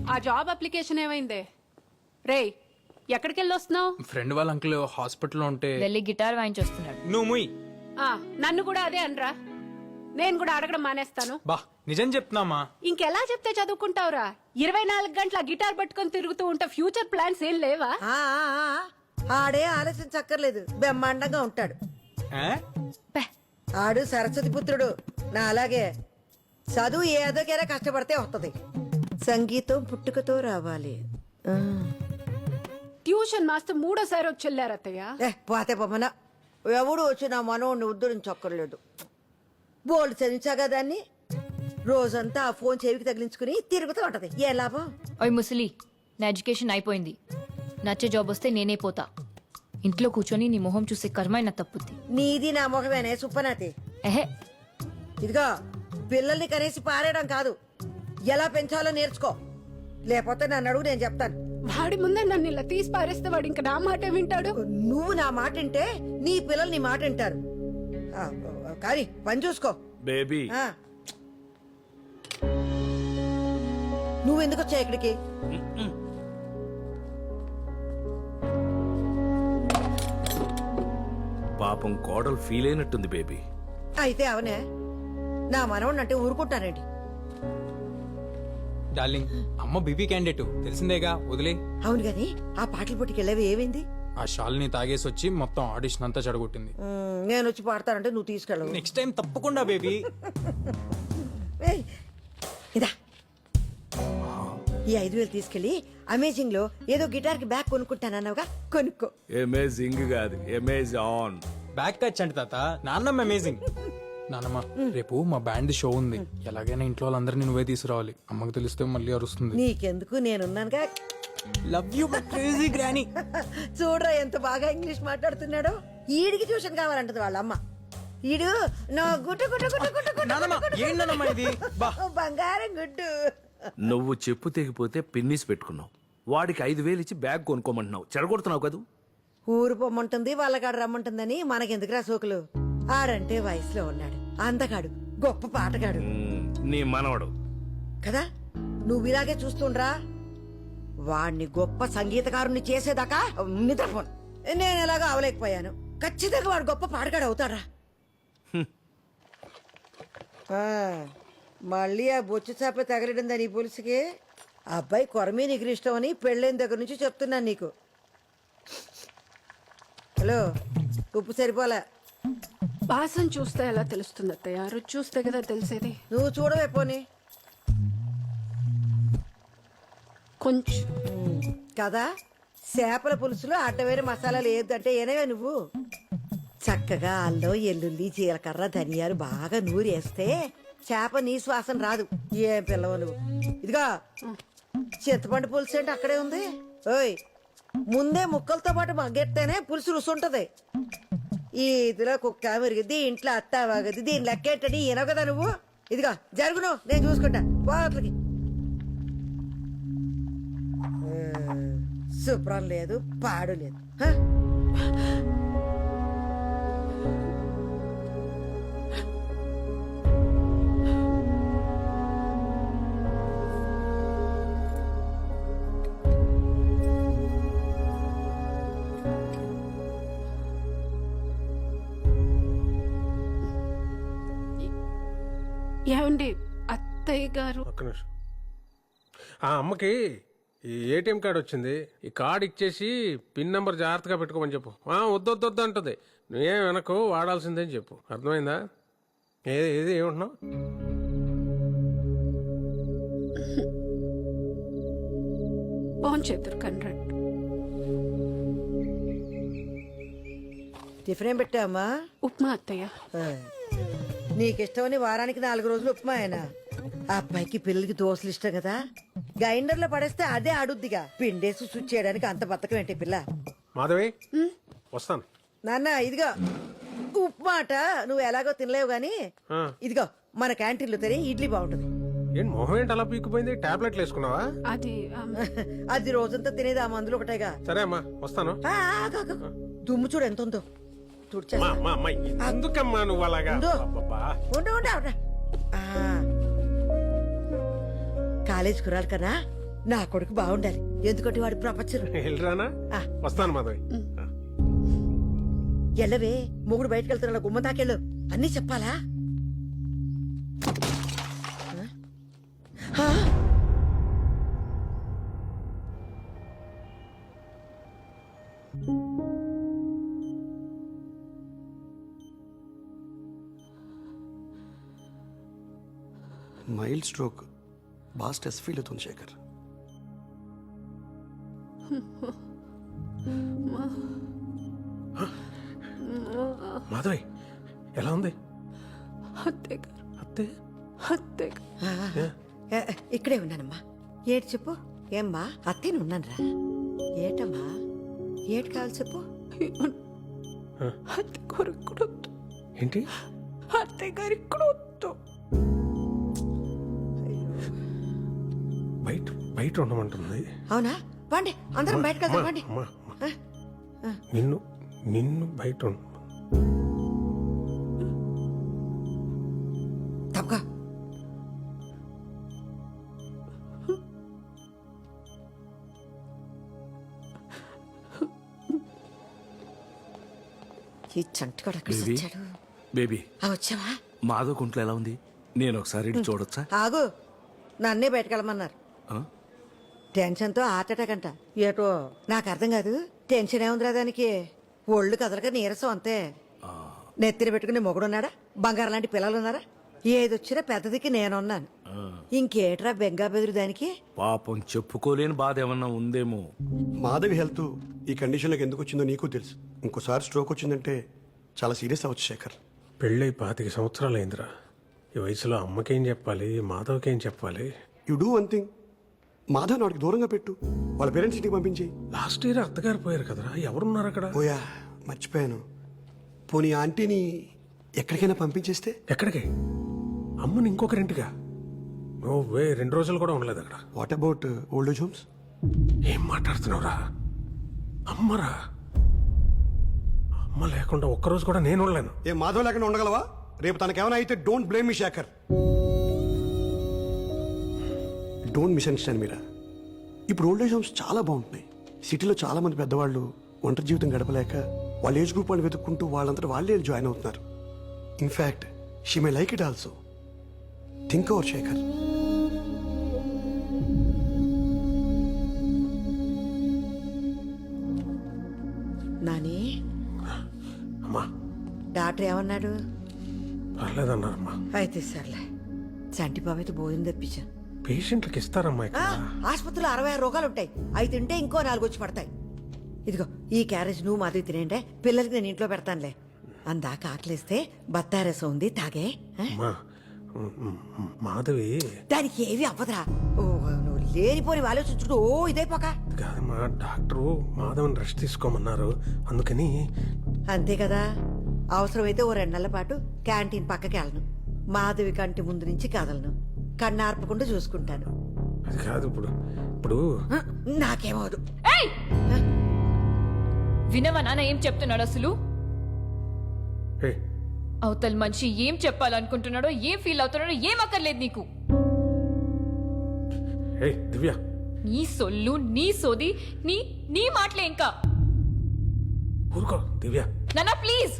ఆ job application ఏమైందే? రేయ్ ఎక్కడికి వెళ్ళి వస్తున్నావు? ఫ్రెండ్ వాళ్ళ అంకుల్ హాస్పిటల్లో ఉంటే వెళ్ళి గిటార్ వాయించొస్తున్నాడు. నువ్వు ముయ్. నన్ను కూడా అదే అనరా. నేను కూడా అడగడం మానేస్తాను. బా నిజం చెప్తున్నామా? ఇంకెలా చెప్తే చదువుకుంటావురా? ఇరవై నాలుగు గంటల గిటార్ పట్టుకొని తిరుగుతూ ఉంటే ఫ్యూచర్ ప్లాన్స్ ఏం లేవా? ఆ, ఆ, ఆ, ఆడే ఆలోచించక్కర్లేదు. బ్రహ్మాండంగా ఉంటాడు. ఆడు సరస్వతి పుత్రుడు. నా అలాగే. చదువు ఏదోకైనా కష్టపడితే వస్తది సంగీతం పుట్టుకతో రావాలి. ట్యూషన్ మాస్టర్ మూడోసారి వచ్చి వెళ్ళారు అత్తయ్య. ఏ పోతే పొమ్మన ఎవడు వచ్చి నా మనోడిని ఉద్ధరించక్కర్లేదు. బోల్డ్ చదివించాగా దాన్ని. రోజంతా ఆ ఫోన్ చెవికి తగిలించుకుని తిరుగుతూ ఉంటది. ఏ లాభం? ఓయ్ ముసలి నా ఎడ్యుకేషన్ అయిపోయింది. నచ్చే జాబ్ వస్తే నేనే పోతా. ఇంట్లో కూర్చొని నీ మొహం చూసే కర్మ నా తప్పుద్ది. నీది నా ముఖమేనే సుప్పనాతి ఎహే. ఇదిగో పిల్లల్ని కనేసి పారేయడం కాదు. ఎలా పెంచాలో నేర్చుకో. లేకపోతే నన్ను అడుగు నేను చెప్తాను. వాడి ముందే నన్ను ఇలా తీసి పారేస్తే వాడు ఇంకా నా మాట వింటాడు? నువ్వు నా మాట వింటే నీ పిల్లలు నీ మాట వింటారు. ఆ, కానీ పని చూసుకో. బేబీ. ఆ. నువ్వెందుకు వచ్చా ఇక్కడికి? పాపం కోడలు ఫీల్ అయినట్టుంది బేబీ. అయితే అవనే నా మనవణ్ణి అంటే ఊరుకుంటానండి డార్లింగ్. అమ్మ బీపీ క్యాండిడేట్. తెలిసిందేగా? వదిలే. అవును గాని ఆ పాటల పోటీకి వెళ్ళేవి ఏమైంది ఆ షాల్ని తాగేసి వచ్చి మొత్తం ఆడిషన్ అంతా చెడగొట్టింది. నేను వచ్చి పాడతానంటే నువ్వు తీసుకెళ్ళవు. నెక్స్ట్ టైం తప్పకుండా బేబీ. ఏయ్, ఇదా. ఈ ఐదు వేలు తీసుకెళ్ళి అమేజింగ్లో ఏదో గిటార్కి బ్యాగ్ కొనుక్కుంటానన్నావుగా కొనుక్కో. అమేజింగ్ కాదు అమేజ్ ఆన్ బ్యాక్ టచ్ అంటే తాత నాన్నమ్మ అమేజింగ్ నాన్నమ్మ రేపు మా బ్యాండ్ షో ఉంది. ఎలాగైనా ఇంట్లో వాళ్ళందరినీ నువ్వే తీసుకురావాలి. అమ్మకి తెలిస్తే మళ్ళీ అరుస్తుంది. నీకెందుకు? నేనున్నానుగా లవ్ యూ క్రేజీ గ్రానీ చూడరా ఎంత బాగా ఇంగ్లీష్ మాట్లాడుతున్నాడో. ఈడికి ట్యూషన్ కావాలంటది వాళ్ళ అమ్మ. ఈడు నా గుట్టు గుట్టు గుట్టు గుట్టు గుట్టు నానమ్మ ఏంటి నానమ్మ ఇది? బా. బంగారం గుడ్డు నువ్వు చెప్పు తెగిపోతే పిన్నిస్ పెట్టుకున్నావు. వాడికి ఐదు వేలు ఇచ్చి బ్యాగ్ కొనుక్కోమంటున్నావు. చెడగొడుతున్నావు కదూ? ఊరు పొమ్మంటుంది వాళ్ళకాడ రమ్మంటుందని మనకెందుకురా సోకులు? ఆడంటే వయసులో ఉన్నాడు. అందగాడు గొప్ప పాటగాడు నీ మనవడు. కదా? నువ్వు ఇలాగే చూస్తుండ్రా? వాణ్ణి గొప్ప సంగీతకారుణ్ణి చేసేదాకా నిద్రపోను. నేను ఎలాగో అవలేకపోయాను. ఖచ్చితంగా వాడు గొప్ప పాటగాడు అవుతాడా మళ్ళీ ఆ బొచ్చు చేప తగలడిందని ఈ పులుసుకి అబ్బాయి కొరమీ నీకు ఇష్టం అని పెళ్ళైన దగ్గర నుంచి చెప్తున్నాను నీకు. హలో ఉప్పు సరిపోలే? వాసన చూస్తే ఎలా తెలుస్తుంది అత్తయ్య? రుచి చూస్తే కదా తెలిసేది. నువ్వు చూడవే పోనీ. కొంచెం. కదా? చేపల పులుసులో అడ్డమైన మసాలాలు ఏదంటే ఏనవే నువ్వు? చక్కగా అల్లం ఎల్లుల్లి జీలకర్ర ధనియాలు బాగా నూరేస్తే చేప నీ శ్వాసన రాదు. ఏం పిల్లవు నువ్వు. ఇదిగా చింతపండు పులుసు ఏంటి అక్కడే ఉంది? ఓయ్ ముందే ముక్కలతో పాటు మగ్గెత్తేనే పులుసు రుసుంటది ఈ ఇదిలో కుక్క మెరిగిద్ది ఇంట్లో అత్త వాగది దీని లెక్కేటని ఈయన కదా నువ్వు? ఇదిగా జరుగును నేను చూసుకుంటా. పోట్లకి శుభ్రం లేదు పాడు లేదు. ఏమండి అత్తయ్య గారు? ఒక్క నిమిషం. ఆ అమ్మకి ఈ ఏటీఎం కార్డు వచ్చింది. ఈ కార్డు ఇచ్చేసి పిన్ నెంబర్ జాగ్రత్తగా పెట్టుకోమని చెప్పు. ఆ, వద్దు వద్దు వద్దు అంటుంది. నువ్వేం వెనకు వాడాల్సిందే అని చెప్పు. అర్థమైందా? ఏది ఏది ఏమంటున్నావు? ఫోన్ చేతురు కన్రాడ్ టిఫిన్ ఏం పెట్టావమ్మా? ఉప్మా అత్తయ్య. ఆ. నీకిష్టమని వారానికి నాలుగు రోజులు ఉప్మా ఆయన ఆ అబ్బాయికి పిల్లలకి దోశలు ఇష్టం కదా. గ్రైండర్లో పడేస్తే అదే ఆడుద్దిగా. పిండేసి స్విచ్ చేయడానికి అంత బతకం ఏంటి పిల్ల? మాధవి వస్తాను. నాన్న ఇదిగో. ఉప్మా అట నువ్వు ఎలాగో తినలేవు గాని. ఇదిగో మన క్యాంటీన్లో తిని ఇడ్లీ బాగుంటుంది. ఏంటి మొహం ఏంటి అలా పీకిపోయింది టాబ్లెట్లు వేసుకున్నావా? అది అది రోజంతా తినేది ఆ మందులు ఒకటేగా. సరే అమ్మా వస్తాను. దుమ్ము చూడు ఎంత ఉందో. తుడిచేస్తా. అమ్మా అమ్మా అమ్మా ఎందుకమ్మా నువ్వు అలాగా ఉండు. అబ్బబ్బా. ఉండు ఉండు ఉండు. ఆ. కాలేజ్ కురాలి కదా నా కొడుకు బాగుండాలి ఎందుకంటే వాడు ప్రపంచం వెళ్ళరానా ఆ. వస్తాను మాధవి. ఎల్లవే మొగుడు బయటకు వెళ్తున్నా గుమ్మ తాకెళ్ళు అన్నీ చెప్పాలా మైల్డ్ స్ట్రోక్ బాగా స్ట్రెస్ ఫీల్ అవుతుంది శేఖర్. మాధవి ఎలా ఉంది? అత్తే గారు. అత్తే అత్తే ఇక్కడే ఉన్నానమ్మా. ఏటి చెప్పు? ఏమ్మా? అత్తేను ఉన్నానురా. ఏటమ్మా? ఏటి కావాలి చెప్పు? అత్తే గారు వద్దు ఏంటి? అత్తే గారు ఇక్కడ వద్దు బయట బయట ఉండమంటుంది. అవునా? పండి అందరం బయటకు వెళ్దాం అమ్మా, పండి. నిన్ను నిన్ను బయట. తప్పగా. ఈ చంటిగాడు అక్కడ బేబీ. వచ్చాడు? బేబీ. ఆ వచ్చావా? మాధవ్ కుంట్లో ఎలా ఉంది? నేను ఒకసారి ఇటు చూడొచ్చా? ఆగు. నన్నే బయటకెళ్ళమన్నారు ఆ? టెన్షన్తో హార్ట్ అటాక్ అంట. ఏటో? నాకు అర్థం కాదు. టెన్షన్ ఏముందిరా దానికి? ఒళ్ళు కదలక నీరసం అంతే. నెత్తిన పెట్టుకుని మొగుడున్నాడా? బంగారం లాంటి పిల్లలు ఉన్నారా ఏదొచ్చినా పెద్దదికి నేనున్నాను. ఇంకేట్రా బెంగా బెదురు దానికి? పాపం చెప్పుకోలేని బాధ ఏమన్నా ఉందేమో. మాధవి హెల్త్ ఈ కండిషన్లోకి ఎందుకు వచ్చిందో నీకు తెలుసు. ఇంకోసారి స్ట్రోక్ వచ్చిందంటే చాలా సీరియస్ అవ్వచ్చు శేఖర్. పెళ్ళై పాతిక సంవత్సరాలు అయిందిరా ఈ వయసులో అమ్మకేం చెప్పాలి మాధవ్కేం చెప్పాలి? You do one thing. Madhav వాడికి దూరంగా పెట్టు. వాళ్ళ పేరెంట్స్ ఇంటికి పంపించేయి. లాస్ట్ ఇయర్ అత్తగారు పోయారు కదరా? ఎవరున్నారు అక్కడ? ఓయా మర్చిపోయాను. పోనీ ఆంటీని ఎక్కడికైనా పంపించేస్తే? ఎక్కడికి? అమ్మని ఇంకొకరింటిగా ఓ వే రెండు రోజులు కూడా ఉండలేదు అక్కడ. What about old age homes ఏం మాట్లాడుతున్నావురా? అమ్మరా? అమ్మ లేకుండా ఒక్కరోజు కూడా నేను ఉండలేను. ఏ మాధవ్ లేకుండా ఉండగలవా? రేపు తనకేమైనా అయితే don't blame me Shekhar don't misunderstand Meera ఇప్పుడు ఓల్డ్ ఏజ్ హోమ్స్ చాలా బాగుంటున్నాయి. సిటీలో చాలా మంది పెద్దవాళ్ళు ఒంటరి జీవితం గడపలేక వాళ్ళ ఏజ్ గ్రూప్ వాళ్ళు వెతుక్కుంటూ వాళ్ళంతా వాళ్ళే జాయిన్ అవుతున్నారు. In fact she may like it also think over Shekhar Nani? అమ్మా. డాక్టర్ ఏమన్నాడు? పర్లేదన్నారమ్మా. అయితే సర్లే. చంటి బాబు అయితే భోజనం తెప్పించాను. పేషెంట్లకు ఇస్తారమ్మా ఇక్కడ. ఆసుపత్రిలో అరవై ఆరు రోగాలు ఉంటాయి అవి తింటే ఇంకో నాలుగు వచ్చి పడతాయి. ఇదిగో ఈ క్యారేజ్ నువ్వు మాది తినేంటే పిల్లలకి నేను ఇంట్లో పెడతానులే. అందాక ఆకలిస్తే బత్తారసం ఉంది తాగే? అమ్మా మాధవి. దానికి ఏవి అవ్వదురా. ఓ నువ్వు లేనిపోని ఆలోచించుకుంటూ ఓ ఇదైపోక అది కాదమ్మా డాక్టరు మాధవన్ రెస్ట్ తీసుకోమన్నారు. అందుకని అంతే కదా. అవసరమైతే ఓ రెండు నెలల పాటు క్యాంటీన్ పక్కకి వెళ్ళను మాధవి కంటి ముందు నుంచి కదలను. కన్నార్పకుండా చూసుకుంటాను. అది కాదు ఇప్పుడు. ఇప్పుడు ఆ, నాకేమవదు ఏయ్! వినవా నాన్న ఏం చెప్తున్నాడు అసలు? ఏ? అవతల మనిషి ఏం చెప్పాలనుకుంటున్నాడో ఏం ఫీల్ అవుతున్నాడో ఏం అక్కర్లేదు నీకు. ఏ దివ్య. నీ సొల్లు నీ సోది నీ నీ మాటలే ఇంకా. ఊరుకో దివ్య. నాన్న ప్లీజ్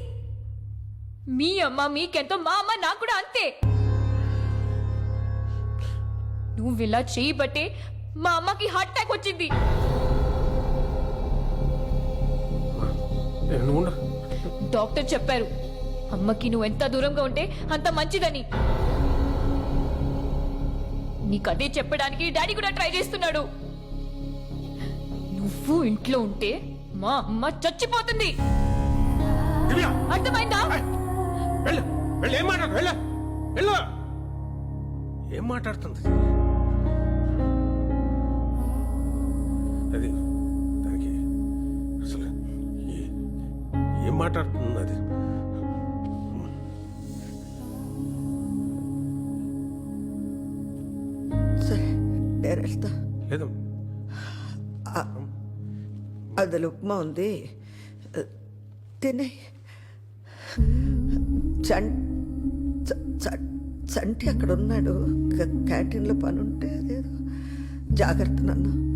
మీ అమ్మ మీకెంతో మా అమ్మ నాకు కూడా అంతే. నువ్వు ఇలా చేయబట్టే మా అమ్మకి హార్ట్ అటాక్ వచ్చింది. డాక్టర్ చెప్పారు అమ్మకి నువ్వు ఎంత దూరంగా ఉంటే అంత మంచిదని. నీకు అదే చెప్పడానికి డాడీ కూడా ట్రై చేస్తున్నాడు. నువ్వు ఇంట్లో ఉంటే మా అమ్మ చచ్చిపోతుంది. అర్థమైందా? ఏం మాట్లాడుతుంది? అది. దానికి అసలు ఏ- మాట్లాడుతుంది అది సరే నేను వెళ్తా. లేదు. అందులో ఉప్మా ఉంది. తినే. చం చంటి అక్కడ ఉన్నాడు. క్యాంటీన్లో పని ఉంటే అదేదో. జాగ్రత్త నాన్న.